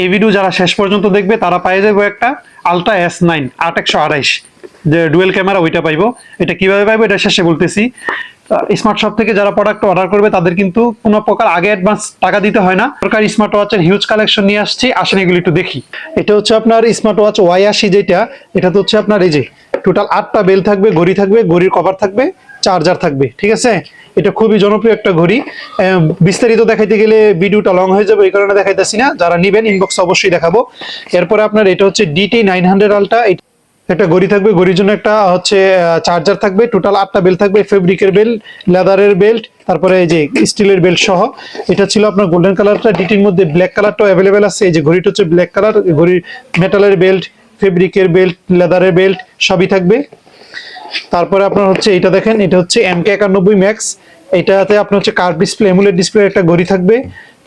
এই ভিডিও যারা শেষ পর্যন্ত দেখবে, তারা পাই যাবে একটা আলট্রা এস নাইন আট একশো আড়াইশ। যে ডুয়েল ক্যামেরা ওইটা পাইবো। এটা কীভাবে পাইবো, এটা শেষে বলতেছি। স্মার্ট শপ থেকে যারা প্রোডাক্ট অর্ডার করবে, তাদের কিন্তু কোনো প্রকার আগে অ্যাডভান্স টাকা দিতে হয় না। সরকার স্মার্ট ওয়াচের হিউজ কালেকশন নিয়ে আসছি, আসেন এগুলি একটু দেখি। এটা হচ্ছে আপনার স্মার্ট ওয়াচ ওয়াই আশি যেটা এটা তো হচ্ছে আপনার এই যে টোটাল আটটা বেল থাকবে, ঘড়ি থাকবে, ঘড়ির কভার থাকবে চার্জার থাকবে, ঠিক আছে? এটা খুবই জনপ্রিয় একটা ঘড়ি। বিস্তারিত দেখাইতে গেলে ভিডিওটা লং হয়ে যাবে, এই কারণে দেখাইতেছি না। যারা নিবেন ইনবক্স অবশ্যই দেখাবো। এরপরে আপনার এটা হচ্ছে ডিটি নাইন হান্ড্রেড আলটা একটা ঘড়ি থাকবে, ঘড়ির জন্য একটা হচ্ছে চার্জার থাকবে। টোটাল আটটা বেল্ট থাকবে ফেব্রিকের বেল্ট লেদারের বেল্ট তারপরে এই যে স্টিলের বেল্ট সহ। এটা ছিল আপনার গোল্ডেন কালারটা ডিটির মধ্যে ব্ল্যাক কালারটাও অ্যাভেলেবেল আছে। এই যে ঘড়িটা হচ্ছে ব্ল্যাক কালার ঘড়ির মেটালের বেল্ট ফেব্রিকের বেল্ট লেদারের বেল্ট সবই থাকবে। তারপরে আপনার হচ্ছে এটা দেখেন, এটা হচ্ছে এমকে একানব্বই ম্যাক্স এটাতে আপনার হচ্ছে কার্ভ ডিসপ্লে এমুলেট ডিসপ্লে একটা ঘড়ি থাকবে।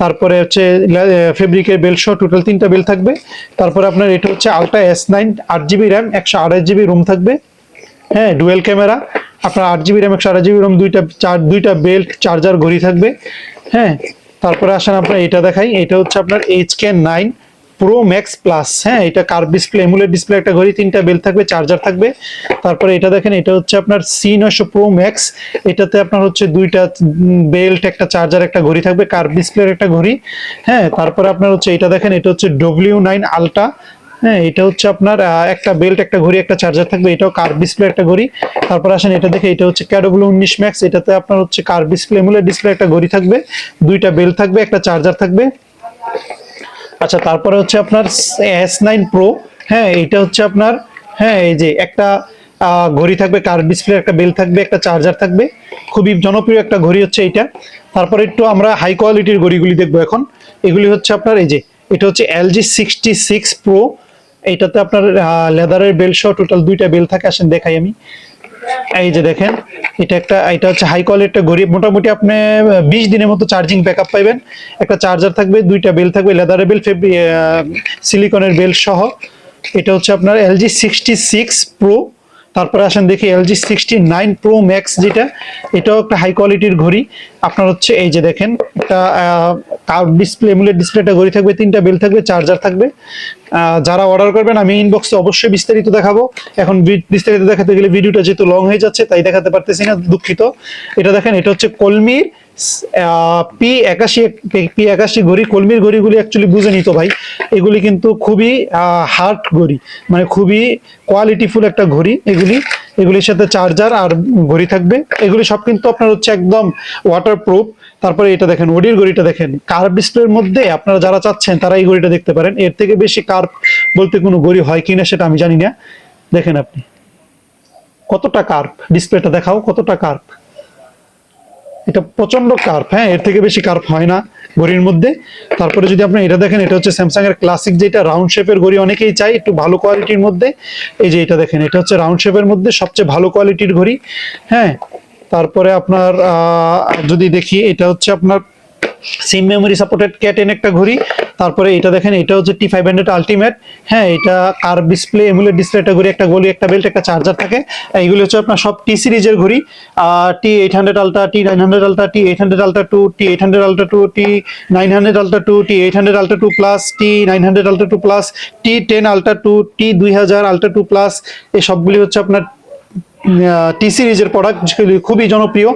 তারপরে হচ্ছে ফেব্রিকের বেল্ট সহ টোটাল তিনটা বেল থাকবে। তারপরে আপনার এটা হচ্ছে আলট্রা এস নাইন আট জিবি র্যাম একশো আড়াই জিবি রুম থাকবে। হ্যাঁ ডুয়েল ক্যামেরা আপনার আট জিবি র্যাম একশো আড়াই জিবি রুম দুইটা চার দুইটা বেল্ট চার্জার ঘড়ি থাকবে। হ্যাঁ তারপরে আসেন আপনার এটা দেখাই। এটা হচ্ছে আপনার H K nine pro max plus হ্যাঁ এটা কার্ভ ডিসপ্লে এমুলেট ডিসপ্লে একটা ঘড়ি, তিনটা বেল থাকবে চার্জার থাকবে। তারপরে এটা দেখেন, এটা হচ্ছে আপনার সি নয়শো প্রো ম্যাক্স এটাতে আপনার হচ্ছে দুইটা বেল্ট একটা চার্জার একটা ঘড়ি থাকবে কার্ভ ডিসপ্লের একটা ঘড়ি। হ্যাঁ তারপরে আপনার হচ্ছে, এটা দেখেন, এটা হচ্ছে ডব্লিউ নাইন আলটা হ্যাঁ এটা হচ্ছে আপনার একটা বেল্ট একটা ঘড়ি, একটা চার্জার থাকবে, এটাও কার্ভ ডিসপ্লে একটা ঘড়ি। তারপর আসেন, এটা দেখে, এটা হচ্ছে ক্যাডব্লিউ উনিশ ম্যাক্স এটাতে আপনার হচ্ছে কার্ভ ডিসপ্লে এমুলেট ডিসপ্লে একটা ঘড়ি থাকবে, দুইটা বেল্ট থাকবে, একটা চার্জার থাকবে। আচ্ছা তারপরে হচ্ছে আপনার এস নাইন প্রো হ্যাঁ এটা হচ্ছে আপনার হ্যাঁ এই যে একটা ঘড়ি থাকবে, কার ডিসপ্লে একটা বেল থাকবে, একটা চার্জার থাকবে, খুবই জনপ্রিয় একটা ঘড়ি হচ্ছে এটা তারপরে একটু আমরা হাই কোয়ালিটির ঘড়িগুলি দেখব এখন। এগুলি হচ্ছে আপনার, এই যে, এটা হচ্ছে এলজি সিক্সটি সিক্স প্রো এইটাতে আপনার লেদারের বেল সহ টোটাল দুইটা বেল থাকে, আসেন দেখাই আমি। এই যে দেখেন, এটা একটা, এটা হচ্ছে হাই কোয়ালিটি একটা ঘড়ি মোটামুটি আপনি বিশ দিনের মতো চার্জিং ব্যাকআপ পাইবেন। একটা চার্জার থাকবে, দুইটা বেল থাকবে লেদারের বেল সিলিকনের বেল সহ। এটা হচ্ছে আপনার এলজি সিক্সটি সিক্স প্রো তারপরে আসেন দেখি LG sixty nine pro max যেটা। এটাও একটা হাই কোয়ালিটির ঘড়ি। আপনার হচ্ছে এই যে দেখেন, একটা কার্ভ ডিসপ্লে এমুলেট ডিসপ্লেটা ঘড়ি থাকবে, তিনটা বেল থাকবে চার্জার থাকবে। যারা অর্ডার করবেন, আমি ইনবক্সে অবশ্যই বিস্তারিত দেখাবো। এখন বিস্তারিত দেখাতে গেলে ভিডিওটা যেহেতু লং হয়ে যাচ্ছে, তাই দেখাতে পারতেছি না, দুঃখিত। এটা দেখেন, এটা হচ্ছে কলমির পি একাশি পি একাশি ঘড়ি, কলমির ঘড়িগুলি অ্যাকচুয়ালি বুঝে নিত ভাই। এগুলি কিন্তু খুবই হার্ড ঘড়ি মানে খুবই কোয়ালিটিফুল একটা ঘড়ি এগুলি। এগুলির সাথে চার্জার আর ঘড়ি থাকবে। এগুলি সব কিন্তু আপনার হচ্ছে একদম ওয়াটার প্রুফ তারপরে এটা দেখেন, ওডির ঘড়িটা দেখেন কার্ভ ডিসপ্লের মধ্যে আপনারা যারা চাচ্ছেন, তারা এই ঘড়িটা দেখতে পারেন। এর থেকে বেশি কার্ভ বলতে কোনো ঘড়ি হয় কিনা সেটা আমি জানি না। দেখেন আপনি, কতটা কার্ভ ডিসপ্লেটা দেখাও, কতটা কার্ভ এটা প্রচণ্ড কার্ফ হ্যাঁ? এর থেকে বেশি কার্ফ হয় না ঘড়ির মধ্যে। তারপরে যদি আপনি এটা দেখেন, এটা হচ্ছে স্যামসাং এর ক্লাসিক যেটা রাউন্ড শেপের ঘড়ি অনেকেই চাই একটু ভালো কোয়ালিটির মধ্যে। এই যে এটা দেখেন, এটা হচ্ছে রাউন্ড শেপের মধ্যে সবচেয়ে ভালো কোয়ালিটির ঘড়ি হ্যাঁ? তারপরে আপনার যদি দেখি, এটা হচ্ছে আপনার সিম মেমোরি সাপোর্টেড ক্যাটেন একটা ঘড়ি। তারপরে এটা দেখেন, এটা হচ্ছে টি ফাইভ হান্ড্রেড আলটিমেট হ্যাঁ এটা কার ডিসপ্লে এমুলেট ডিসপ্লে একটা ঘড়ি, একটা গলি, একটা বেল্ট একটা চার্জার থাকে। এইগুলো হচ্ছে আপনার সব টি সিরিজের ঘড়ি। T eight hundred ultra T nine hundred ultra T eight hundred ultra two T eight hundred ultra two T nine hundred ultra two T eight hundred ultra two plus T nine hundred ultra two plus T ten ultra two T দুই হাজার ultra two plus এই সবগুলি হচ্ছে আপনার টি সিরিজের product খুবই জনপ্রিয়।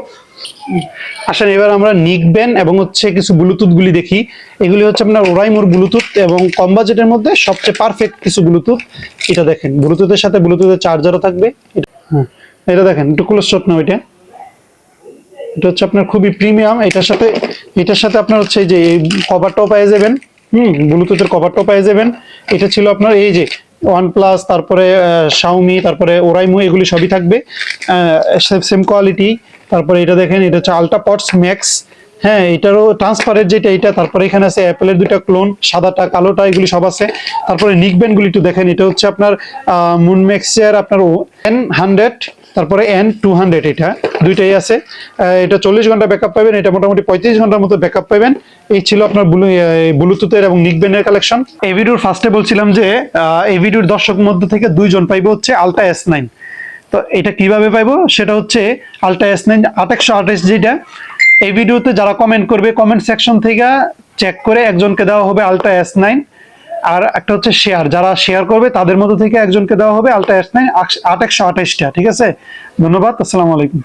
আসেন এবার আমরা নিকবেন এবং হচ্ছে কিছু ব্লুটুথ গুলি দেখি। এগুলি হচ্ছে আপনার ওরাইমোর ব্লুটুথ এবং কম বাজেটের মধ্যে সবচেয়ে পারফেক্ট কিছু ব্লুটুথ। এটা দেখেন ব্লুটুথের সাথে ব্লুটুথের চার্জারও থাকবে। হ্যাঁ, এটা দেখেন একটু ক্লোজ শট না ওইটা এটা হচ্ছে আপনার খুবই প্রিমিয়াম এটার সাথে এটার সাথে আপনার হচ্ছে এই যে কভারটাও পেয়ে যাবেন। হুম ব্লুটুথের কভারটাও পেয়ে যাবেন। এটা ছিল আপনার এই যে ওয়ান প্লাস তারপরে শাওমি তারপরে ওরাইমো এগুলি সবই থাকবে। সেম কোয়ালিটি তারপরে এটা দেখেন, এটা হচ্ছে আলট্রা পটস ম্যাক্স হ্যাঁ এটারও ট্রান্সপারেন্ট যেটা, এটা তারপরে এখানে আছে অ্যাপেলের দুইটা ক্লোন সাদাটা, কালোটা, এগুলি সব আছে। তারপরে নিকব্যান্ড গুলি একটু দেখেন, এটা হচ্ছে আপনার মুন ম্যাক্সের আপনার এন হান্ড্রেড তারপরে এন টু হান্ড্রেড এটা, দুইটাই আছে। এটা চল্লিশ ঘণ্টা ব্যাকআপ পাবেন, এটা মোটামুটি পঁয়ত্রিশ ঘণ্টার মতো ব্যাকআপ পাবেন। এই ছিল আপনার ব্লুটুথের এবং নিকবেনের কালেকশন এই ভিডিওর ফার্স্টে বলছিলাম যে ভিডিওর দর্শক মধ্যে থেকে দুইজন পাইবো হচ্ছে আলট্রা এস নাইন তো এটা কীভাবে পাইবো? সেটা হচ্ছে আলট্রা এস নাইন আঠাশ যেটা। এই ভিডিওতে যারা কমেন্ট করবে কমেন্ট সেকশন থেকে চেক করে একজনকে দেওয়া হবে আলট্রা এস নাইন। আর একটা হচ্ছে শেয়ার যারা শেয়ার করবে, তাদের মধ্যে থেকে একজনকে দেওয়া হবে আলট্রা এস নাইন আট একশো আঠাইশটা ঠিক আছে? ধন্যবাদ, আসসালামু আলাইকুম।